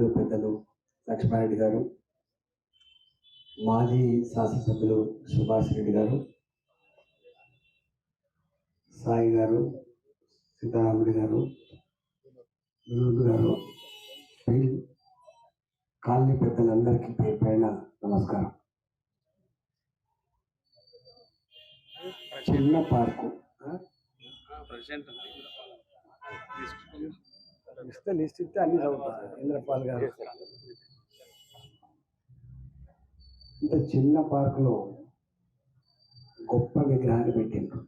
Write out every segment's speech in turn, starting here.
సభ్యులు పెద్దలు లక్ష్మారెడ్డి గారు మాజీ శాసనసభ్యులు సుభాష్ రెడ్డి గారు సాయి గారు సీతారాముడి గారు వినోద్ గారు కాలనీ పెద్దలందరికీ పేరు పైన నమస్కారం చిన్న పార్కు ఆ? ఇస్తే లిస్ట్ ఇస్తే అన్ని చదువుతారు ఇంద్రపాల్ గారు. ఇంత చిన్న పార్కులో గొప్ప విగ్రహాన్ని పెట్టిండ్రు.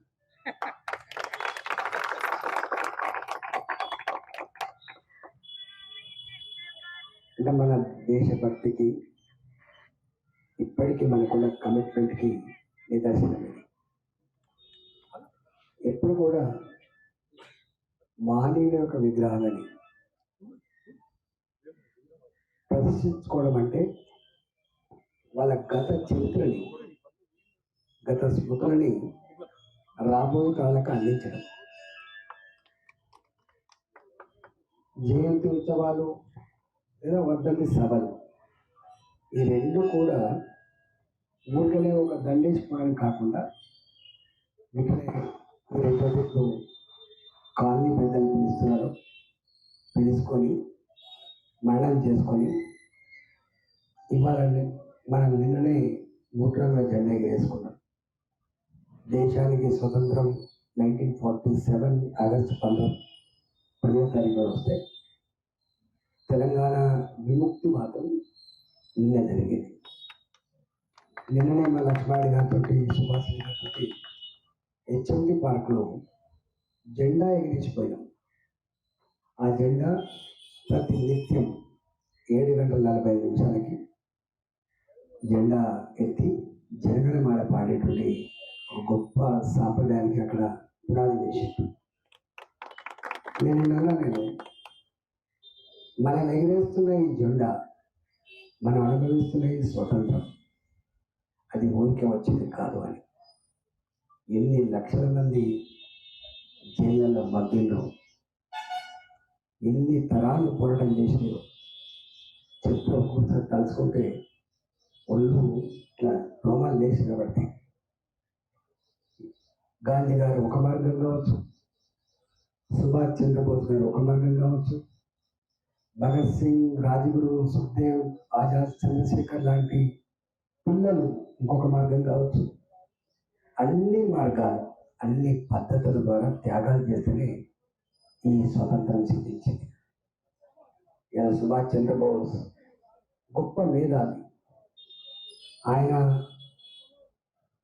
అంటే మన దేశభక్తికి ఇప్పటికీ మనకున్న కమిట్మెంట్కి మహనీయుల యొక్క విగ్రహాలని ప్రదర్శించుకోవడం అంటే వాళ్ళ గత చరిత్రని గత స్మృతులని రాబోయే కాళ్ళకు అందించడం. జయంతి ఉత్సవాలు లేదా వర్ధంతి సభలు ఈ రెండు కూడా ఊరికనే ఒక దండేసుకోవడం కాకుండా వీటిని రెండు తీసుకొని మరణం చేసుకొని ఇవాళ మనం నిన్ననే మూడు రంగుల జెండా ఎగరేసుకున్నాం. దేశానికి స్వతంత్రం నైన్టీన్ ఫార్టీ సెవెన్ ఆగస్టు పంతొమ్మిది పదో తారీఖున వస్తే తెలంగాణ విముక్తి మాత్రం నిన్న జరిగింది. నిన్ననే మా లక్ష్మాడి గారితో సుభాష్ గారితో హెచ్ఎండి పార్క్లో జెండా ఎగిరించిపోయాం ఆ జెండా ప్రతి నిత్యం ఏడు గంటల నలభై ఐదు నిమిషాలకి జెండా ఎత్తి జనగణమాడ పాడేటువంటి ఒక గొప్ప సాంప్రదాయానికి అక్కడ పునాది వేసింది నేను నేను మనం ఎగిరేస్తున్న ఈ జెండా మనం అనుభవిస్తున్న ఈ స్వతంత్రం అది ఊరికే వచ్చింది కాదు అని. ఎన్ని లక్షల మంది జైళ్ళలో మగ్గిండ్రు ఎన్ని తరాలు పోరాటం చేసినాయో. చెట్లు ఒక్కొక్కసారి తలుచుకుంటే ఒళ్ళు ఇట్లా రోమాలు లేచి కాబట్టి. గాంధీ గారు ఒక మార్గం కావచ్చు. సుభాష్ చంద్రబోస్ గారు ఒక మార్గం కావచ్చు. భగత్ సింగ్ రాజగురు సుఖదేవ్ ఆజాద్ చంద్రశేఖర్ లాంటి పిల్లలు ఇంకొక మార్గం కావచ్చు. అన్ని మార్గాలు అన్ని పద్ధతుల ద్వారా త్యాగాలు చేస్తేనే ఈ స్వతంత్రం సిద్ధించింది. సుభాష్ చంద్రబోస్ గొప్ప మేధావి. ఆయన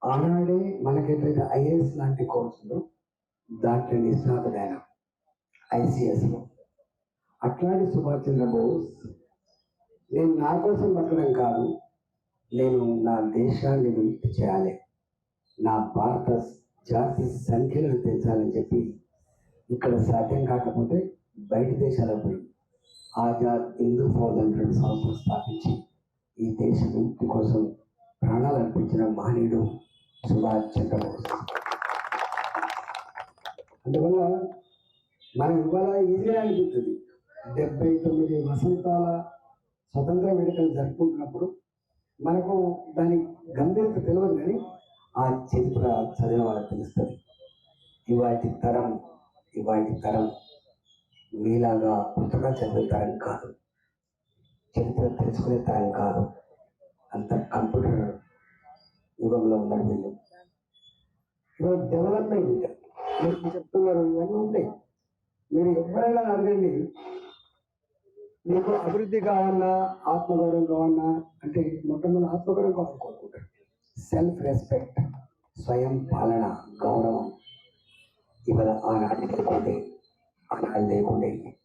ఆనాడే మనకెట్లయితే ఐఏఎస్ లాంటి కోర్సులు దాంట్లో నిష్ణాతుడు ఆయన ఐసిఎస్లో. అట్లాంటి సుభాష్ చంద్రబోస్ నేను నా కోసం బతకడం కాదు నేను నా దేశాన్ని విముక్తి చేయాలి నా భారత జాతి సంఖ్యలను పెంచాలని చెప్పి ఇక్కడ సాధ్యం కాకపోతే బయట దేశాలకు పోయింది. ఆజాద్ హిందూ ఫౌజ్ అని రెండు సంస్థలు స్థాపించి ఈ దేశ విముక్తి కోసం ప్రాణాలు అర్పించిన మహనీయుడు సుభాష్ చంద్రబోస్. అందువల్ల మనం ఇవాళ ఈజీగా అనిపిస్తుంది డెబ్బై తొమ్మిది వసంతాల స్వతంత్ర వేడుకలు జరుపుకుంటున్నప్పుడు మనకు దాని గంభీరత తెలియదు కానీ ఆ చరిత్ర చదివిన వాళ్ళకి తెలుస్తుంది. ఇవాటి తరం ఇవాటి తరం మీలాగా పుస్తకాలు చదివే తరం కాదు. చరిత్ర తెలుసుకునే తరం కాదు. అంత కంప్యూటర్ యుగంలో ఉన్నారు వీళ్ళు ఇవాళ డెవలప్మెంట్ మీరు చెప్తున్నారు ఇవన్నీ ఉంటాయి. మీరు ఎవరైనా అడగండి మీకు అభివృద్ధి కావాలన్నా ఆత్మగౌరవం కావాలన్నా అంటే మొట్టమొదటి ఆత్మగౌరవం కావాలనుకుంటారు కోరుకుంటారు. సెల్ఫ్ రెస్పెక్ట్ స్వయం పాలన గౌరవం ఇవాళ ఆనాడు లేకుండే ఆనాడు లేకుండే